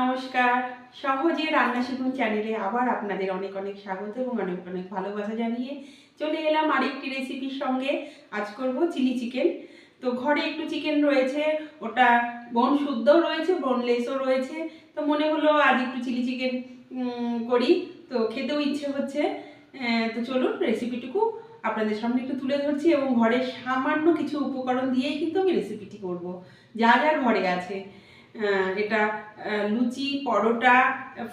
নমস্কার। সহজে রান্না শিখুন চ্যানেলে আবার আপনাদের অনেক অনেক স্বাগত এবং অনেক অনেক ভালোবাসা জানিয়ে চলে এলাম আরেকটি রেসিপির সঙ্গে। আজ করব চিলি চিকেন। তো ঘরে একটু চিকেন রয়েছে, ওটা বোন শুদ্ধও রয়েছে বোনলেসও রয়েছে। তো মনে হলো আজ একটু চিলি চিকেন করি। তো খেতেও ইচ্ছে হচ্ছে। তো চলুন রেসিপিটুকু আপনাদের সামনে একটু তুলে ধরছি এবং ঘরের সামান্য কিছু উপকরণ দিয়েই কিন্তু আমি রেসিপিটি করব। যা যা ঘরে আছে। এটা লুচি, পরোটা,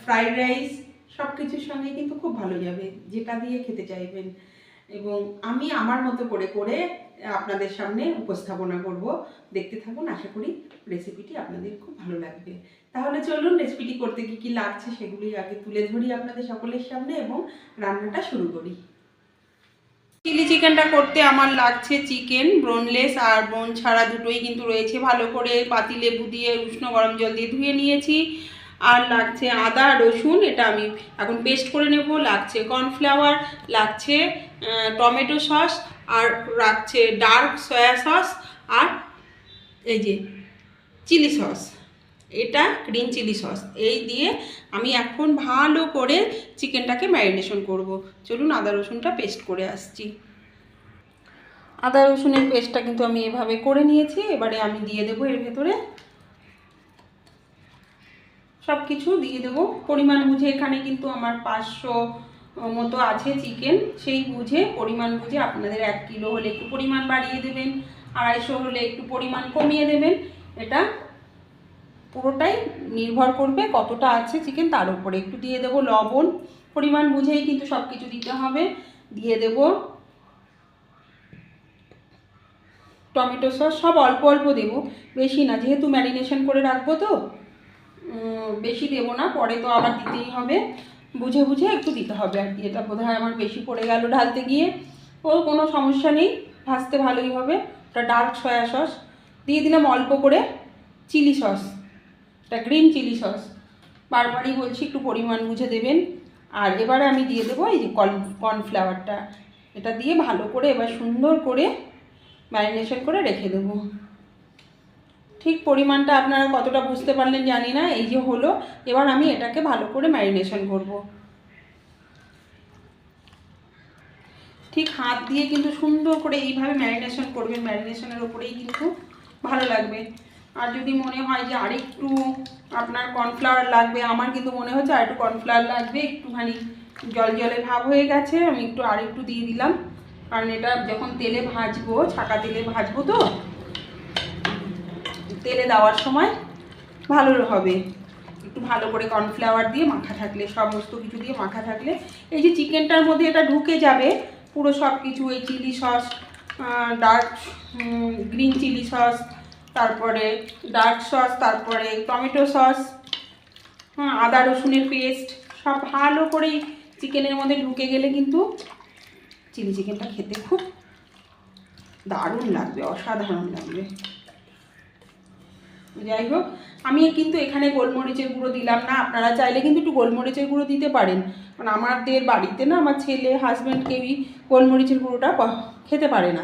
ফ্রাইড রাইস সব কিছুর সঙ্গে কিন্তু খুব ভালো যাবে, যেটা দিয়ে খেতে চাইবেন। এবং আমি আমার মতো করে করে আপনাদের সামনে উপস্থাপনা করব। দেখতে থাকুন, আশা করি রেসিপিটি আপনাদের খুব ভালো লাগবে। তাহলে চলুন রেসিপিটি করতে কি কি লাগছে সেগুলি আগে তুলে ধরি আপনাদের সকলের সামনে এবং রান্নাটা শুরু করি। চিলি চিকেনটা করতে আমার লাগছে চিকেন, ব্রোনলেস আর বোন ছাড়া দুটোই কিন্তু রয়েছে। ভালো করে পাতি লেবু দিয়ে উষ্ণ গরম জল দিয়ে ধুয়ে নিয়েছি। আর লাগছে আদা, রসুন, এটা আমি এখন পেস্ট করে নেব। লাগছে কর্নফ্লাওয়ার, লাগছে টমেটো সস, আর লাগছে ডার্ক সয়া সস, আর এই যে চিলি সস। এটা গ্রিন চিলি সস এই দিয়ে আমি এখন ভালো করে চিকেনটাকে ম্যারিনেশন করব। চলুন আদা রসুনটা পেস্ট করে আসছি। আদা রসুনের পেস্টটা কিন্তু আমি এভাবে করে নিয়েছি। এবারে আমি দিয়ে দেবো এর ভেতরে সব কিছু দিয়ে দেবো। পরিমাণ বুঝে এখানে কিন্তু আমার পাঁচশো মতো আছে চিকেন। সেই বুঝে, পরিমাণ বুঝে আপনাদের এক কিলো হলে একটু পরিমাণ বাড়িয়ে দেবেন। আড়াইশো হলে একটু পরিমাণ কমিয়ে দেবেন। এটা পুরোটাই নির্ভর করবে কতটা আছে চিকেন তার উপরে। একটু দিয়ে দেবো লবণ, পরিমাণ বুঝেই কিন্তু সব কিছু দিতে হবে। দিয়ে দেব টমেটো সস, সব অল্প অল্প দেবো, বেশি না, যেহেতু ম্যারিনেশন করে রাখব তো বেশি দেবো না, পরে তো আবার দিতেই হবে। বুঝে বুঝে একটু দিতে হবে আর কি, এটা বোধহয় আমার বেশি পড়ে গেল ঢালতে গিয়ে। ও, কোনো সমস্যা নেই, ভাজতে ভালোই হবে। ওটা ডার্ক সয়া সস, দিয়ে দিলাম অল্প করে চিলি সস। এটা গ্রিন চিলি সস বারবারই বলছি, একটু পরিমাণ বুঝে দেবেন। আর এবারে আমি দিয়ে দেবো এই যে কর্ন কর্নফ্লাওয়ারটা এটা দিয়ে ভালো করে এবার সুন্দর করে ম্যারিনেশন করে রেখে দেবো। ঠিক পরিমাণটা আপনারা কতটা বুঝতে পারলেন জানি না, এই যে হলো। এবার আমি এটাকে ভালো করে ম্যারিনেশন করব। ঠিক হাত দিয়ে কিন্তু সুন্দর করে এইভাবে ম্যারিনেশন করবেন। ম্যারিনেশনের ওপরেই কিন্তু ভালো লাগবে। আর যদি মনে হয় যে আরেকটু আপনার কর্নফ্লাওয়ার লাগবে, আমার কিন্তু মনে হচ্ছে আর একটু কর্নফ্লাওয়ার লাগবে, একটুখানি জল জলে ভাব হয়ে গেছে, আমি একটু আর একটু দিয়ে দিলাম। কারণ এটা যখন তেলে ভাজবো, ছাকা তেলে ভাজবো তো, তেলে দেওয়ার সময় ভালো হবে। একটু ভালো করে কর্নফ্লাওয়ার দিয়ে মাখা থাকলে, সমস্ত কিছু দিয়ে মাখা থাকলে। এই যে চিকেনটার মধ্যে এটা ঢুকে যাবে, পুরো সব কিছু এই chilli sauce dark green chilli sauce তারপরে ডার্ক সস তারপরে টমেটো সস হ্যাঁ আদা রসুনের পেস্ট সব ভালো করেই চিকেনের মধ্যে ঢুকে গেলে কিন্তু চিলি চিকেনটা খেতে খুব দারুণ লাগবে, অসাধারণ লাগবে। যাই হোক, আমি কিন্তু এখানে গোলমরিচের গুঁড়ো দিলাম না, আপনারা চাইলে কিন্তু একটু গোলমরিচের গুঁড়ো দিতে পারেন। কারণ আমাদের বাড়িতে না, আমার ছেলে হাজব্যান্ড কেউই গোলমরিচের গুঁড়োটা খেতে পারে না।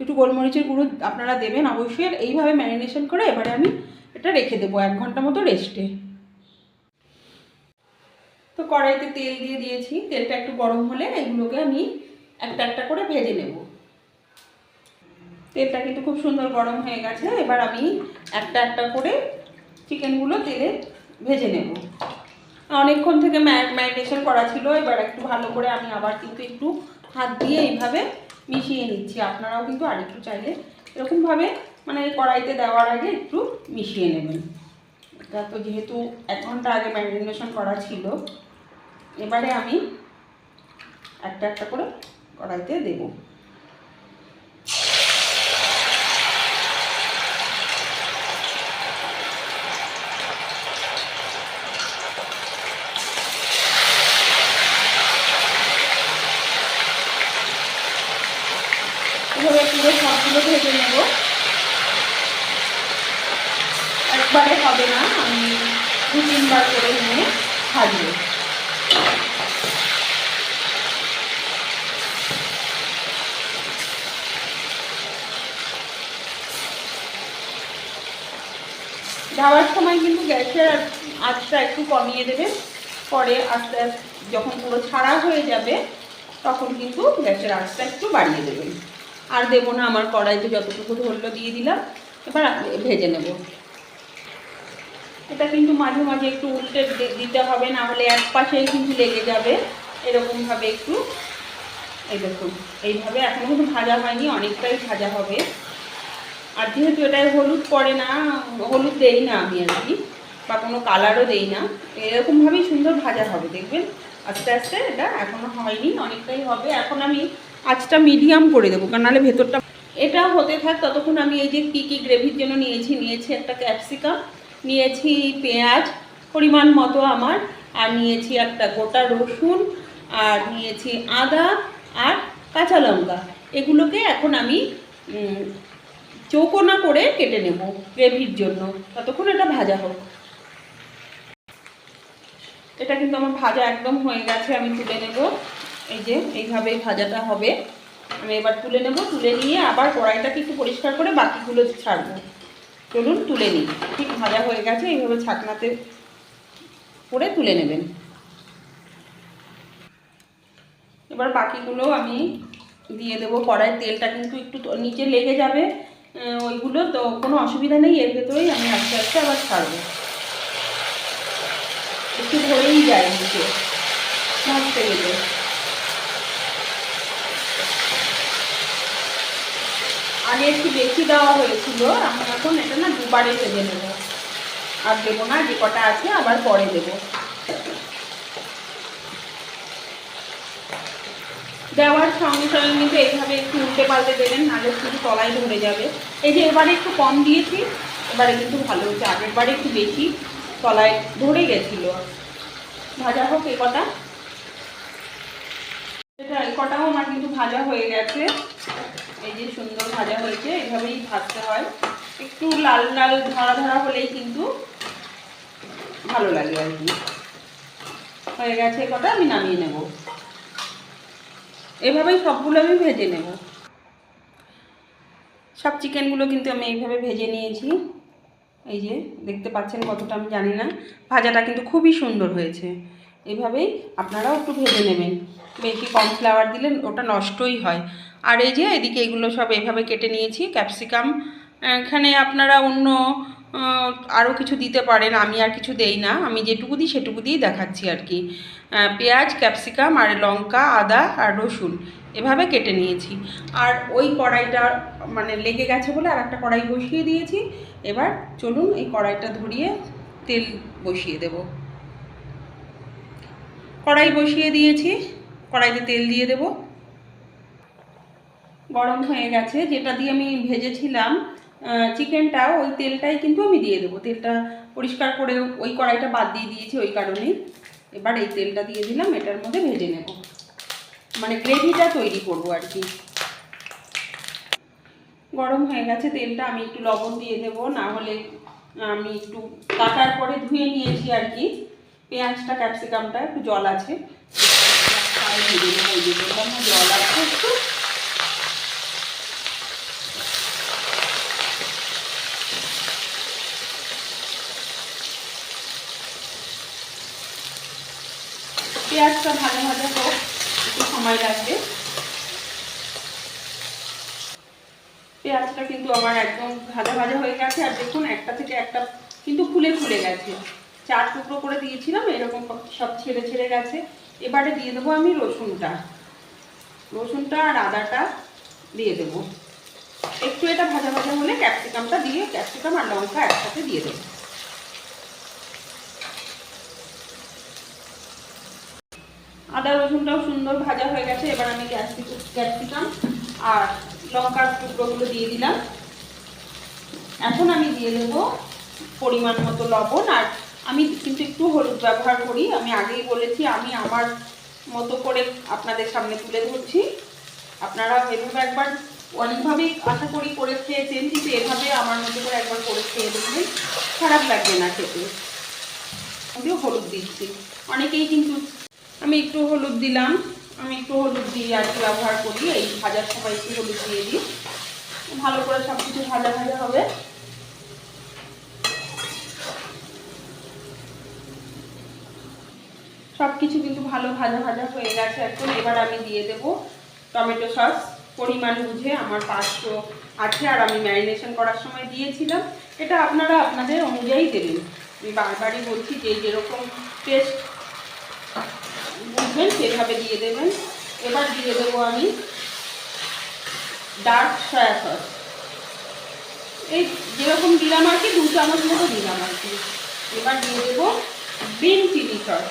একটু গোলমরিচের গুঁড়ো আপনারা দেবেন অবশ্যই এইভাবে ম্যারিনেশন করে এবারে আমি এটা রেখে দেবো এক ঘণ্টা মতো রেস্টে। তো কড়াইতে তেল দিয়ে দিয়েছি, তেলটা একটু গরম হলে এগুলোকে আমি একটা একটা করে ভেজে নেব। তেলটা কিন্তু খুব সুন্দর গরম হয়ে গেছে, এবার আমি একটা একটা করে চিকেনগুলো তেলে ভেজে নেব। অনেকক্ষণ থেকে ম্যারিনেশন করা ছিল, এবার একটু ভালো করে আমি আবার কিন্তু একটু হাত দিয়ে এইভাবে মিশিয়ে নিচ্ছি। আপনারাও কিন্তু আরেকটু চাইলে এরকমভাবে মানে কড়াইতে দেওয়ার আগে একটু মিশিয়ে নেবেন। এটা তো যেহেতু এক ঘণ্টা আগে ম্যারিনেশন করা ছিল, এবারে আমি একটা একটা করে কড়াইতে দেবো এভাবে পুরো সবগুলো ভেজে নেব একবারে হবে না আমি দু তিনবার করে নিয়ে ভাজবো ঢাকা খাওয়ার সময় কিন্তু গ্যাসের আঁচটা একটু কমিয়ে দেবেন পরে আস্তে আস্তে যখন পুরো ছাড়া হয়ে যাবে, তখন কিন্তু গ্যাসের আঁচটা একটু বাড়িয়ে দেবেন আর দেবো না, আমার কড়াইতে যতটুকু ধরলো দিয়ে দিলাম। এবার ভেজে নেব। এটা কিন্তু মাঝে মাঝে একটু উল্টে দিতে হবে, না হলে এক পাশেই কিন্তু লেগে যাবে। এরকমভাবে একটু, এই দেখুন, এইভাবে এখনও কিন্তু ভাজা হয়নি, অনেকটাই ভাজা হবে। আর যেহেতু এটায় হলুদ পড়ে না, হলুদ দেই না আমি আর কি, বা কোনো কালারও দেই না, এরকমভাবেই সুন্দর ভাজা হবে, দেখবেন? আস্তে আস্তে এটা এখনও হয়নি, অনেকটাই হবে। এখন আমি আঁচটা মিডিয়াম করে দেবো, কারণ নাহলে ভেতরটা এটা হতে থাক, ততক্ষণ আমি এই যে কী কী গ্রেভির জন্য নিয়েছি নিয়েছি একটা ক্যাপসিকাম নিয়েছি পেঁয়াজ, পরিমাণ মতো আমার, আর নিয়েছি একটা গোটা রসুন, আর নিয়েছি আদা আর কাঁচা লঙ্কা। এগুলোকে এখন আমি উম, চৌকোনা করে কেটে নেব গ্রেভির জন্য। ততক্ষণ এটা ভাজা হোক। এটা কিন্তু আমার ভাজা একদম হয়ে গেছে আমি তুলে নেব। এই যে এইভাবেই ভাজাটা হবে। আমি এবার তুলে নেব তুলে নিয়ে আবার কড়াইটাকে একটু পরিষ্কার করে বাকিগুলো ছাড়বো। চলুন তুলে নিই। ঠিক ভাজা হয়ে গেছে এইভাবে ছাকনাতে করে তুলে নেবেন। এবার বাকিগুলো আমি দিয়ে দেবো কড়াইয়ের তেলটা কিন্তু একটু নিচে লেগে যাবে। ওইগুলো তো কোনো অসুবিধা নেই, এর ভেতরেই আমি আস্তে আস্তে আবার ছাড়বো। একটু ধরেই যায় নিচে। ভাজতে গেলে আগে একটু বেশি দেওয়া হয়েছিল আমি এখন এটা না দুবারে ভেজে নেব। আর দেবো না, যে কটা আছে আবার পরে দেবো। দেওয়ার সঙ্গে সঙ্গে কিন্তু এইভাবে একটু উল্টে পাল্টে দেবেন, নাহলে শুধু তলায় ধরে যাবে। এই যে এবারে একটু কম দিয়েছি, এবারে কিন্তু ভালো হচ্ছে। আগের বারে একটু বেশি, তলায় ধরে গেছিল। ভাজা হোক এই কটা। এটা এই কটাও আমার কিন্তু ভাজা হয়ে গেছে। এই যে সুন্দর ভাজা হয়েছে এইভাবেই ভাজতে হয়। একটু লাল লাল ধরা ধরা হলেই কিন্তু ভালো লাগে আর কি। হয়ে গেছে কটা, আমি নামিয়ে নেব। এভাবেই সবগুলো আমি ভেজে নেব। সব চিকেনগুলো কিন্তু আমি এইভাবে ভেজে নিয়েছি। এই যে, দেখতে পাচ্ছেন কতটা আমি জানি না। ভাজাটা কিন্তু খুবই সুন্দর হয়েছে। এইভাবেই আপনারাও একটু ভেজে নেবেন। বেশি কর্নফ্লাওয়ার দিলে ওটা নষ্টই হয়। আর এই যে, এদিকে এগুলো সব এভাবে কেটে নিয়েছি ক্যাপসিকাম এখানে আপনারা অন্য আরও কিছু দিতে পারেন, আমি আর কিছু দেই না, আমি যেটুকু দিই সেটুকু দিয়েই দেখাচ্ছি আর কি। পেঁয়াজ, ক্যাপসিকাম আর লঙ্কা, আদা আর রসুন এভাবে কেটে নিয়েছি। আর ওই কড়াইটা মানে লেগে গেছে বলে আর একটা কড়াই বসিয়ে দিয়েছি। এবার চলুন এই কড়াইটা ধরিয়ে তেল বসিয়ে দেব। কড়াই বসিয়ে দিয়েছি, কড়াইতে তেল দিয়ে দেব। গরম হয়ে গেছে, যেটা দিয়ে আমি ভেজেছিলাম আহ, চিকেনটা ওই তেলটাই কিন্তু আমি দিয়ে দেবো। তেলটা পরিষ্কার করে ওই কড়াইটা বাদ দিয়ে দিয়েছি ওই কারণেই। এবার এই তেলটা দিয়ে দিলাম এটার মধ্যে ভেজে নেব। মানে গ্রেভিটা তৈরি করব আর কি। গরম হয়ে গেছে তেলটা আমি একটু লবণ দিয়ে দেবো না হলে আমি একটু কাটার পরে ধুয়ে নিয়েছি আর কি। পেঁয়াজটা ক্যাপসিকামটা একটু জল আছে। জল আছে একটু। পেঁয়াজটা ভালো ভাজা হোক, একটু সময় লাগবে। পেঁয়াজটা কিন্তু আমার একদম ভাজা ভাজা হয়ে গেছে, আর দেখুন একটা থেকে একটা কিন্তু ফুলে ফুলে গেছে। চার টুকরো করে দিয়েছিলাম, এরকম সব ছেড়ে ছেড়ে গেছে। এবারে দিয়ে দেবো আমি রসুনটা। রসুনটা আর আদাটা দিয়ে দেবো। একটু এটা ভাজা ভাজা হলে ক্যাপসিকামটা দিয়ে, ক্যাপসিকাম আর লঙ্কা একসাথে দিয়ে দেবো। আদা রসুনটাও সুন্দর ভাজা হয়ে গেছে, এবার আমি ক্যাপসিকাম আর লঙ্কার টুকরোগুলো দিয়ে দিলাম। এখন আমি দিয়ে দেব পরিমাণ মতো লবণ, আর আমি কিন্তু একটু হলুদ ব্যবহার করি। আমি আগেই বলেছি, আমি আমার মতো করে আপনাদের সামনে তুলে ধরছি। আপনারা এভাবে একবার অনেকভাবেই আশা করি করে খেয়েছেন, কিন্তু এভাবে আমার মতো করে একবার করে খেয়ে দেখবেন, খারাপ লাগবে না খেতে। হলুদ দিচ্ছি। অনেকেই কিন্তু আমি একটু হলুদ দিলাম। আমি একটু হলুদ দিয়ে আর কি ব্যবহার করি। এই ভাজার সময় একটু হলুদ দিয়ে দিই। ভালো করে সব কিছু ভাজা ভাজা হবে। সব কিছু কিন্তু ভালো ভাজা ভাজা হয়ে গেছে এখন। এবার আমি দিয়ে দেব টমেটো সস। পরিমাণ বুঝে আমার পাঁচশো আছে আর আমি ম্যারিনেশন করার সময় দিয়েছিলাম। এটা আপনারা আপনাদের অনুযায়ী দেবেন। আমি বারবারই বলছি যে যেরকম টেস্ট বুঝবেন সেভাবে দিয়ে দেবেন। এবার দিয়ে দেবো আমি ডার্ক সয়া সস এই যেরকম দিলাম আর কি, দু চামচ মতো দিলাম আর কি। এবার দিয়ে দেবো গ্রিন চিলি সস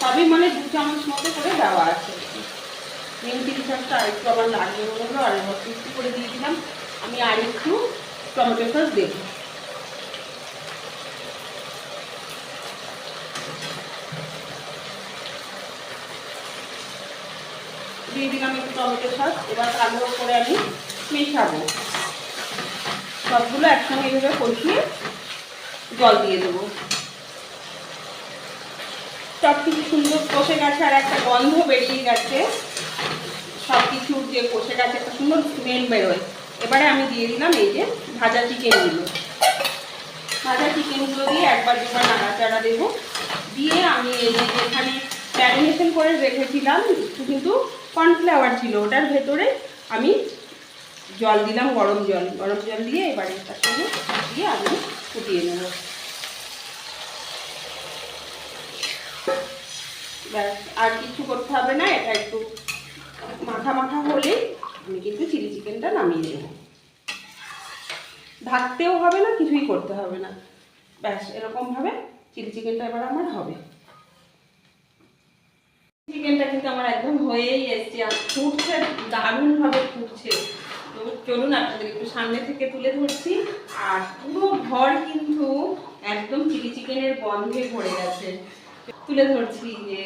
সবই মানে দু চামচ মতো করে দেওয়া আছে। গ্রিন চিলি সসটা আর একটু আমার লাগবে বলল আর একটু করে দিয়ে দিলাম। আমি আর একটু টমেটো সস দেবো দিয়ে দিলাম একটু টমেটো সস এবার ভালো করে আমি মেশাবো। সবগুলো একসঙ্গে এভাবে কষিয়ে জল দিয়ে দেবো। সব কিছু সুন্দর কষে গেছে আর একটা গন্ধ বেরিয়ে গেছে। সব কিছু যে কষে গেছে একটা সুন্দর স্মেল বেরোয়। এবারে আমি দিয়ে দিলাম এই যে ভাজা চিকেনগুলো ভাজা চিকেনগুলো দিয়ে একবার দুবার নাড়াচাড়া দেবো। দিয়ে আমি এই যে যেখানে ম্যারিনেশন করে রেখেছিলাম, একটু কিন্তু কর্নফ্লাওয়ার ছিল, ওটার ভেতরে আমি জল দিলাম, গরম জল। গরম জল দিয়ে এবারে তার সঙ্গে দিয়ে আমি ফুটিয়ে নেব। ব্যাস আর কিছু করতে হবে না, এটা একটু মাথা মাথা হলেই আমি কিন্তু চিলি চিকেনটা নামিয়ে দেবো ঢাকতেও হবে না, কিছুই করতে হবে না। ব্যাস, এরকমভাবে চিলি চিকেনটা এবার আমার হবে। চিকেনটা কিন্তু আমার একদম হয়েই এসছে আর ফুটছে, দারুণভাবে ফুটছে। তো চলুন আপনাদের একটু সামনে থেকে তুলে ধরছি। আর পুরো ঘর কিন্তু একদম চিলি চিকেনের গন্ধে ভরে গেছে। তুলে ধরছি যে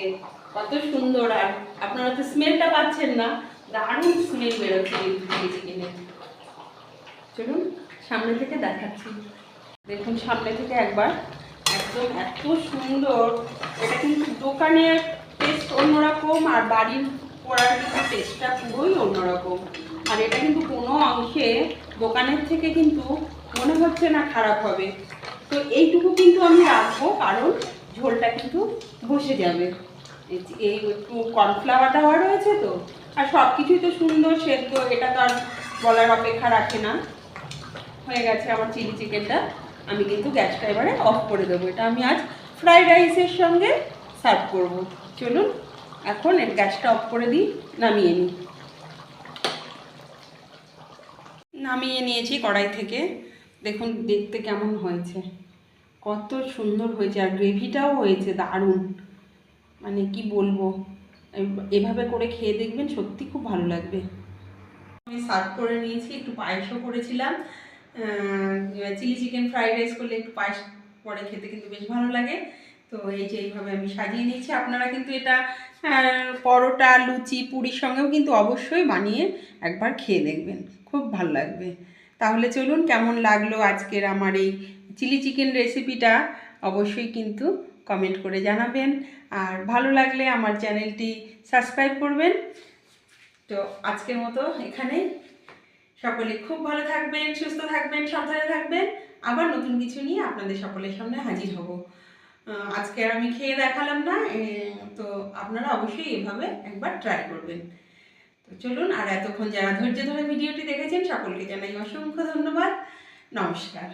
কত সুন্দর আর আপনারা তো স্মেলটা পাচ্ছেন না, দারুণ স্মেল বেরোচ্ছে চিলি চিকেনের। চলুন সামনে থেকে দেখাচ্ছি। দেখুন সামনে থেকে একবার, একদম এত সুন্দর। এটা কিন্তু দোকানের অন্যরকম আর বাড়ির কিন্তু টেস্টটা পুরোই অন্যরকম। আর এটা কিন্তু কোনো অংশে দোকানের থেকে কিন্তু মনে হচ্ছে না খারাপ হবে। তো এইটুকু কিন্তু আমি রাখব, কারণ ঝোলটা কিন্তু বসে যাবে। এই এই একটু কর্নফ্লাওয়ার দেওয়া রয়েছে তো, আর সব কিছুই তো সুন্দর সেদ্ধ, এটা তো আর বলার অপেক্ষা রাখে না। হয়ে গেছে আমার চিলি চিকেনটা। আমি কিন্তু গ্যাসটা এবারে অফ করে দেবো। এটা আমি আজ ফ্রাইড রাইসের সঙ্গে সার্ভ করব। চলুন এখন এর গ্যাসটা অফ করে দিই, নামিয়ে নিই। নামিয়ে নিয়েছি কড়াই থেকে। দেখুন, দেখতে কেমন হয়েছে। কত সুন্দর হয়েছে আর গ্রেভিটাও হয়েছে দারুণ। মানে কি বলব এভাবে করে খেয়ে দেখবেন সত্যি খুব ভালো লাগবে। আমি সার্ভ করে নিয়েছি, একটু পায়েসও করেছিলাম। চিলি চিকেন ফ্রাইড রাইস করলে একটু পায়েস পরে খেতে কিন্তু বেশ ভালো লাগে। তো এই যে এইভাবে আমি সাজিয়ে নিয়েছি আপনারা কিন্তু এটা পরোটা, লুচি, পুরির সঙ্গেও কিন্তু অবশ্যই বানিয়ে একবার খেয়ে দেখবেন। খুব ভালো লাগবে। তাহলে চলুন, কেমন লাগল আজকের আমার এই চিলি চিকেন রেসিপিটা? অবশ্যই কিন্তু কমেন্ট করে জানাবেন। আর ভালো লাগলে আমার চ্যানেলটি সাবস্ক্রাইব করবেন। তো আজকের মতো এখানেই। সকলে খুব ভালো থাকবেন, সুস্থ থাকবেন, সাবধানে থাকবেন। আবার নতুন কিছু নিয়ে আপনাদের সকলের সামনে হাজির হব। আজকে আর আমি খেয়ে দেখালাম না তো আপনারা অবশ্যই এভাবে একবার ট্রাই করবেন। তো চলুন, আর এতক্ষণ যারা ধৈর্য ধরে ভিডিওটি দেখেছেন, সকলকে জানাই অসংখ্য ধন্যবাদ। নমস্কার।